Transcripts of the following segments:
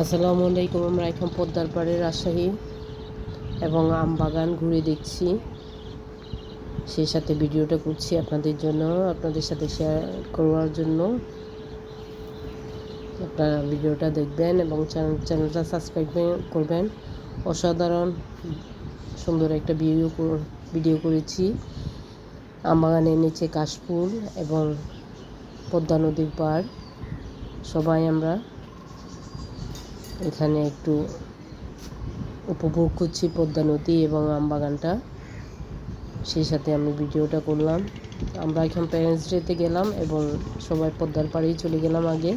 আসসালামু আলাইকুম, আমরা এখন পদ্মার পাড়ে রাজশাহী এবং আম বাগান ঘুরে দেখছি। সেই সাথে ভিডিওটা করছি আপনাদের জন্য, আপনাদের সাথে শেয়ার করার জন্য। আপনারা ভিডিওটা দেখবেন এবং চ্যানেল চ্যানেলটা সাবস্ক্রাইব করবেন। অসাধারণ সুন্দর একটা ভিডিও ভিডিও করেছি। আম বাগানের নিচে কাশফুল এবং পদ্মা নদীর পাড়। সবাই আমরা এখানে একটু উপভোগ করছি পদ্মা নদী এবং আম বাগানটা। সেই সাথে আমি ভিডিওটা করলাম। আমরা এখন প্যারেন্টস ডেতে গেলাম এবং সবাই পদ্মার পাড়েই চলে গেলাম আগে।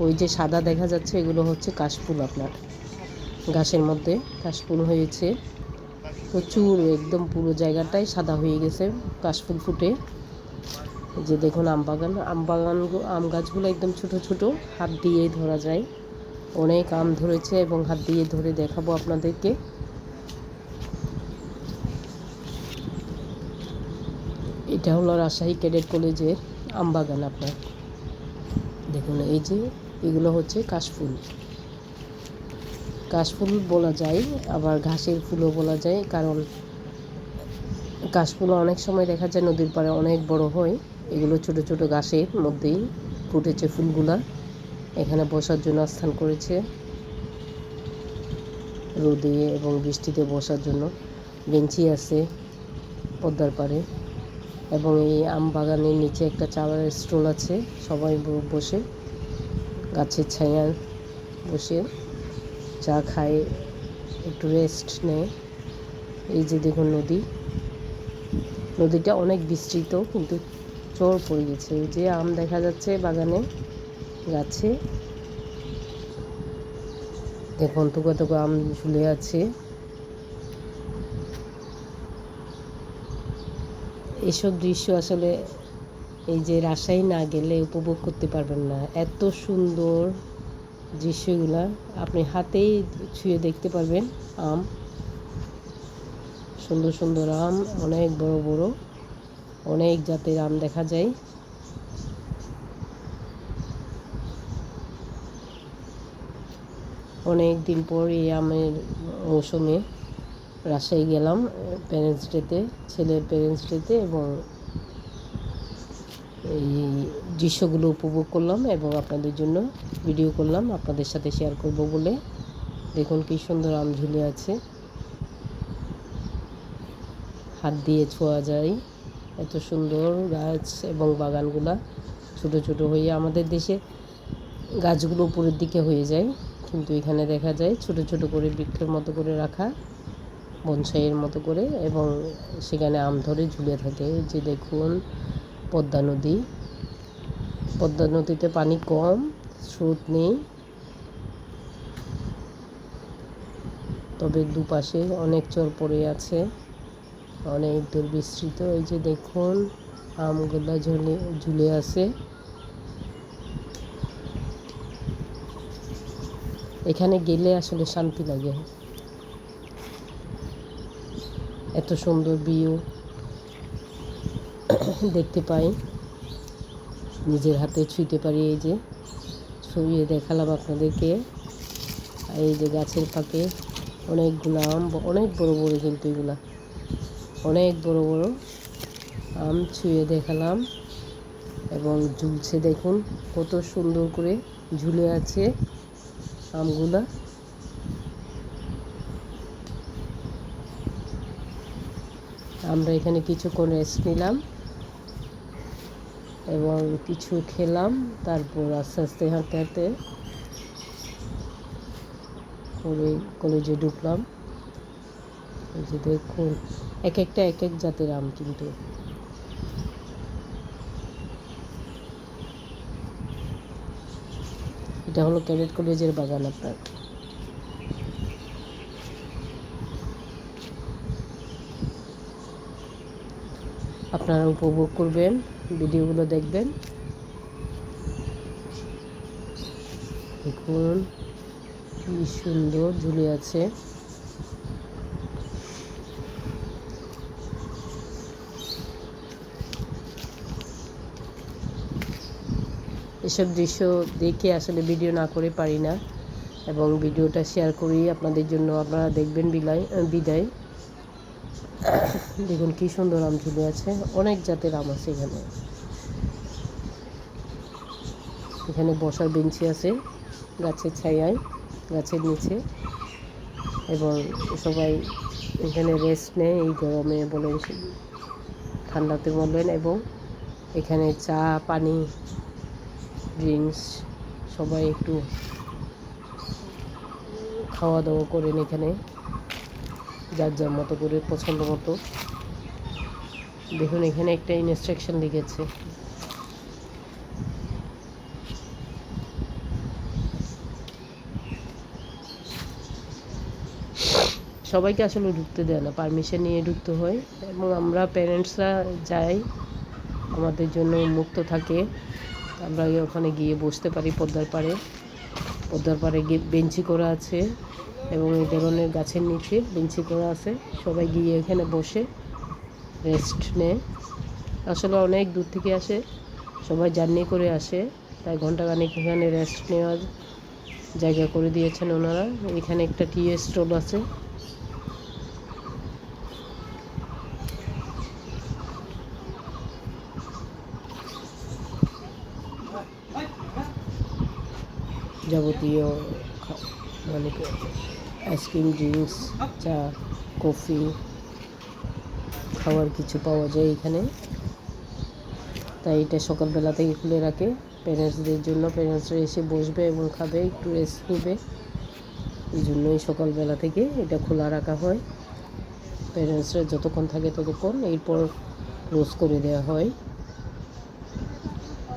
ওই যে সাদা দেখা যাচ্ছে, এগুলো হচ্ছে কাশফুল আপনার। গাছের মধ্যে কাশফুল হয়েছে। প্রচুর, একদম পুরো জায়গাটাই সাদা হয়ে গেছে কাশফুল ফুটে। যে দেখুন আম বাগান আম বাগান আম গাছগুলো একদম ছোট ছোট, হাত দিয়েই ধরা যায়। অনেক আম ধরেছে এবং হাত দিয়ে ধরে দেখাবো আপনাদেরকে। এটা হলো রাজশাহী ক্যাডেট কলেজের আম বাগান আপনার। দেখুন, এই যে এগুলো হচ্ছে কাশফুল। কাশফুল বলা যায়, আবার ঘাসের ফুলও বলা যায়, কারণ কাশফুল অনেক সময় দেখা যায় নদীর পাড়ে অনেক বড় হয়। এগুলো ছোট ছোট ঘাসের মধ্যেই ফুটেছে ফুলগুলা। এখানে বসার জন্য স্থান করেছে। রোদে এবং বৃষ্টিতে বসার জন্য বেঞ্চি আছে পদ্মার পাড়ে এবং এই আম বাগানের নিচে একটা চাওয়ার স্টল আছে। সবাই বসে গাছের ছায়া বসে চা খায়, একটু রেস্ট নেয়। এই যে দেখুন নদী। নদীটা অনেক বিস্তৃত কিন্তু চোর পড়ে গেছে। যে আম দেখা যাচ্ছে বাগানে গাছে দেখুন টুকো টুকো আম ঝুলে আছে। এসব দৃশ্য আসলে এই যে রাজশাহী না গেলে উপভোগ করতে পারবেন না। এত সুন্দর দৃশ্যগুলা আপনি হাতেই ছুঁয়ে দেখতে পারবেন আম। সুন্দর সুন্দর আম, অনেক বড় বড়, অনেক জাতের আম দেখা যায়। অনেক দিন পর এই আমের মৌসুমে রাজশাহী গেলাম প্যারেন্টস ডেতে ছেলের প্যারেন্টস ডেতে এবং এই দৃশ্যগুলো উপভোগ করলাম এবং আপনাদের জন্য ভিডিও করলাম। আপনাদের সাথে শেয়ার করব বলে। দেখুন কি সুন্দর আম ঝুলে আছে। হাত দিয়ে ছোঁয়া যায়। এত সুন্দর গাছ এবং বাগানগুলা ছোট ছোট হয়ে আমাদের দেশে গাছগুলো উপরের দিকে হয়ে যায়। কিন্তু এখানে দেখা যায় ছোট ছোট করে বৃক্ষের মতো করে রাখা, বনসাইয়ের মতো করে এবং সেখানে আম ধরে ঝুলে থাকে। যে দেখুন, পদ্মা নদী। পদ্মা নদীতে পানি কম, স্রোত নেই। তবে দুপাশে অনেক চর পড়ে আছে, অনেক দূর বিস্তৃত এই যে দেখুন, আমগুলা ঝুলে ঝুলে আছে। এখানে গেলে আসলে শান্তি লাগে। এত সুন্দর ভিউ দেখতে পাই। নিজের হাতে ছুঁতে পারি এই যে। ছুঁয়ে দেখালাম আপনাদেরকে। এই যে গাছের পাকে অনেকগুলো আম অনেক বড় বড় কিন্তু এগুলা। অনেক বড় বড় আম ছুঁয়ে দেখালাম এবং ঝুলছে দেখুন, কত সুন্দর করে ঝুলে আছে। আমগুলা। আমরা এখানে কিছুক্ষণ রেস্ট নিলাম এবং কিছু খেলাম, তারপর আস্তে আস্তে হাঁটতে হাঁটতে করে কলেজে ঢুকলাম। যে দেখুন এক একটা এক এক জাতের আম কিন্তু। এটা হলো ক্যাডেট কলেজের বাগান আপনার। আপনারা উপভোগ করবেন, ভিডিওগুলো দেখবেন। দেখুন, কি সুন্দর ঝুলে আছে। এসব দৃশ্য দেখে আসলে ভিডিও না করে পারি না। এবং ভিডিওটা শেয়ার করি আপনাদের জন্য। আপনারা দেখবেন বিলাই বিদায়। দেখুন কি সুন্দর আম ঝুলে আছে। অনেক জাতের আম আছে এখানে। এখানে বসার বেঞ্চি আছে গাছের ছায়ায়, গাছের নিচে। এবং সবাই এখানে রেস্ট নেয় এই গরমে বলেন, ঠান্ডাতে বলেন। এবং এখানে চা, পানি ড্রিঙ্কস সবাই একটু খাওয়া দাওয়া করেন এখানে, যার যার মতো করে পছন্দ মতো। দেখুন, এখানে একটা ইনস্ট্রাকশন লিখেছে। সবাইকে আসলে ঢুকতে দেয় না পারমিশন নিয়ে ঢুকতে হয়। এবং আমরা প্যারেন্টসরা যাই, আমাদের জন্য মুক্ত থাকে। আমরা ওখানে গিয়ে বসতে পারি পদ্মার পাড়ে। পদ্মার পাড়ে গিয়ে বেঞ্চি করা আছে এবং এই ধরনের গাছের নিচে বেঞ্চি করা আছে। সবাই গিয়ে এখানে বসে রেস্ট নেয়। আসলে অনেক দূর থেকে আসে, সবাই জার্নি করে আসে। তাই ঘন্টাখানেক এখানে রেস্ট নেওয়ার জায়গা করে দিয়েছেন ওনারা। এখানে একটা টি স্টল আছে। যাবতীয় মানে আইসক্রিম ড্রিঙ্কস চা কফি খাওয়ার কিছু পাওয়া যায় এখানে। তাই এটা সকালবেলা থেকে খুলে রাখে। প্যারেন্টসদের জন্য প্যারেন্টসরা এসে বসবে এবং খাবে, একটু রেস্ট নেবে। এই জন্যই সকালবেলা থেকে এটা খোলা রাখা হয়। প্যারেন্টসরা যতক্ষণ থাকে ততক্ষণ এরপর ক্লোজ করে দেওয়া হয়।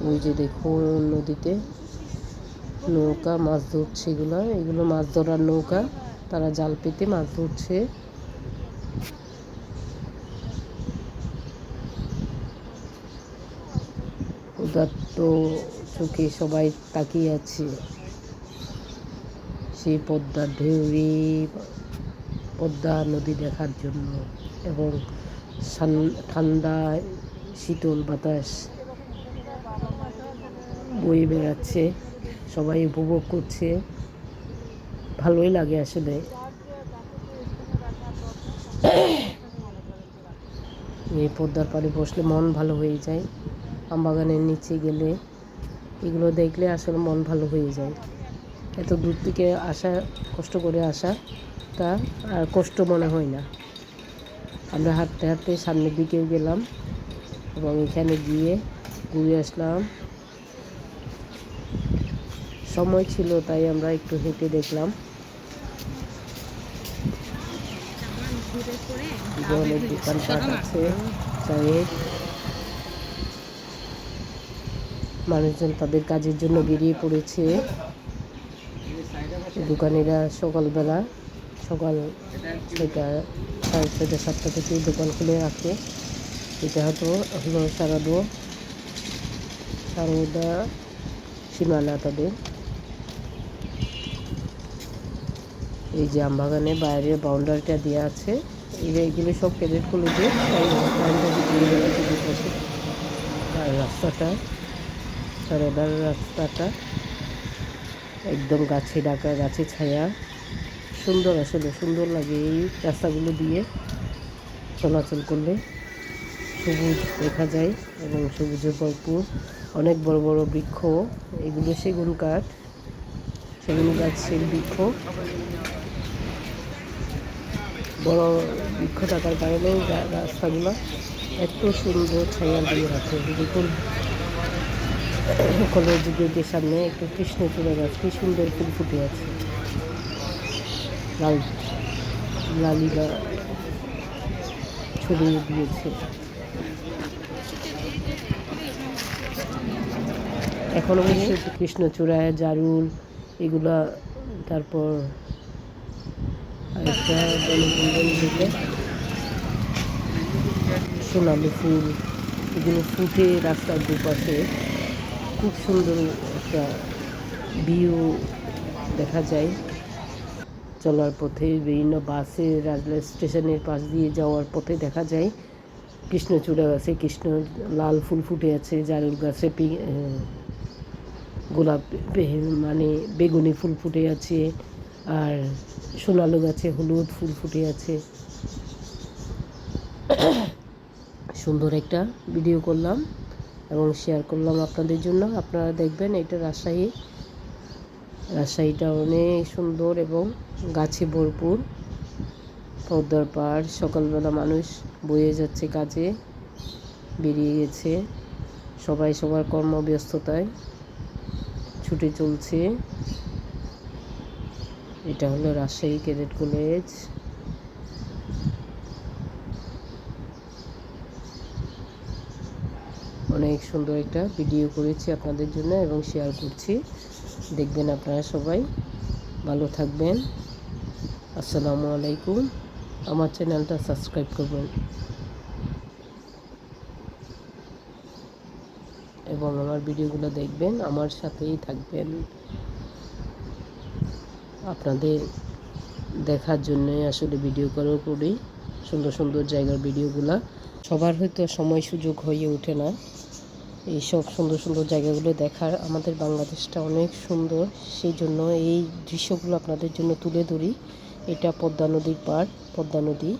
ওই যে দেখুন নদীতে। নৌকা, মাছ ধরছে এগুলো। এগুলো মাছ ধরার নৌকা। তারা জাল পেতে মাছ ধরছে। উদাত্ত চোখে সবাই তাকিয়ে আছে। সেই পদ্মার ঢেউরি পদ্মা নদী দেখার জন্য এবং ঠান্ডা শীতল বাতাস বয়ে বেড়াচ্ছে। সবাই উপভোগ করছে। ভালোই লাগে আসলে। এই পদ্মার পাড়ে বসলে মন ভালো হয়ে যায়। আমবাগানের নিচে গেলে এগুলো দেখলে আসলে মন ভালো হয়ে যায়। এত দূর থেকে আসা, কষ্ট করে আসা তা আর কষ্ট মনে হয় না। আমরা হাঁটতে হাঁটতে সামনের দিকেও গেলাম এবং এখানে গিয়ে ঘুরে আসলাম। সময় ছিল, তাই আমরা একটু হেঁটে দেখলাম। অনেক দোকানপাট আছে, চায়ের। মানুষজন তাদের কাজের জন্য বেরিয়ে পড়েছে। দোকানিরা সকালবেলা, সকাল ছয়টা, সাড়ে ছয়টা, সাতটা থেকে দোকান খুলে রাখে। এটা হয়তো হলো সারাদো সারদা, সীমানা তাদের। এই যে আমবাগানে বাইরের বাউন্ডারিটা দেওয়া আছে। এগুলো সব ক্যাডেট কলেজে আর রাস্তাটা সারদার রাস্তাটা একদম গাছে ডাকা, গাছে ছায়া। সুন্দর আসলে, সুন্দর লাগে এই রাস্তাগুলো দিয়ে চলাচল করলে। সবুজ দেখা যায় এবং সবুজে ভরপুর। অনেক বড় বড় বৃক্ষ এগুলো সেগুন কাঠ। সেগুন গাছের বৃক্ষ বড় বৃক্ষ থাকার কারণে রাস্তাগুলো এত সুন্দর ছায়া দিয়ে রাখে। দেখুন কলেজ গেটের সামনে একটু কৃষ্ণচূড়া গাছ, কি সুন্দর ফুল ফুটে আছে। লাল লালিবা ছড়িয়ে দিয়েছে। এখনও পর্যন্ত কৃষ্ণচূড়া জারুল। এগুলা, তারপর সোনালি ফুল, এগুলো ফুটে রাস্তার দুপাশে, খুব সুন্দর একটা ভিউ দেখা যায়। চলার পথে বিভিন্ন বাসে রেলওয়ে স্টেশনের পাশ দিয়ে যাওয়ার পথে দেখা যায়। কৃষ্ণচূড়া গাছে কৃষ্ণ লাল ফুল ফুটে আছে, জারুল গাছে গোলাপ মানে বেগুনি ফুল ফুটে আছে, আর সোনালু গাছে হলুদ ফুল ফুটে আছে। সুন্দর একটা ভিডিও করলাম এবং শেয়ার করলাম আপনাদের জন্য। আপনারা দেখবেন এটা রাজশাহী। রাজশাহীটা অনেক সুন্দর এবং গাছে ভরপুর। পদ্মার পাড়, সকালবেলা মানুষ বয়ে যাচ্ছে কাজে, বেরিয়ে গেছে। সবাই সবার কর্মব্যস্ততায়। ছুটে চলছে। এটা হলো রাজশাহী ক্যাডেট কলেজ। অনেক সুন্দর একটা ভিডিও করেছি আপনাদের জন্য এবং শেয়ার করছি। দেখবেন আপনারা সবাই। ভালো থাকবেন। আসসালামু আলাইকুম। আমার চ্যানেলটা সাবস্ক্রাইব করবেন। এবং আমার ভিডিওগুলো দেখবেন, আমার সাথেই থাকবেন। আপনাদের দেখার জন্যই আসলে ভিডিও করার করি, সুন্দর সুন্দর জায়গার ভিডিওগুলো। সবার হয়তো সময় সুযোগ হয়ে ওঠে না। এইসব সুন্দর সুন্দর জায়গাগুলো দেখার আমাদের বাংলাদেশটা অনেক সুন্দর, সেই জন্য এই দৃশ্যগুলো আপনাদের জন্য তুলে ধরি। এটা পদ্মা নদীর পাড়, পদ্মা নদী।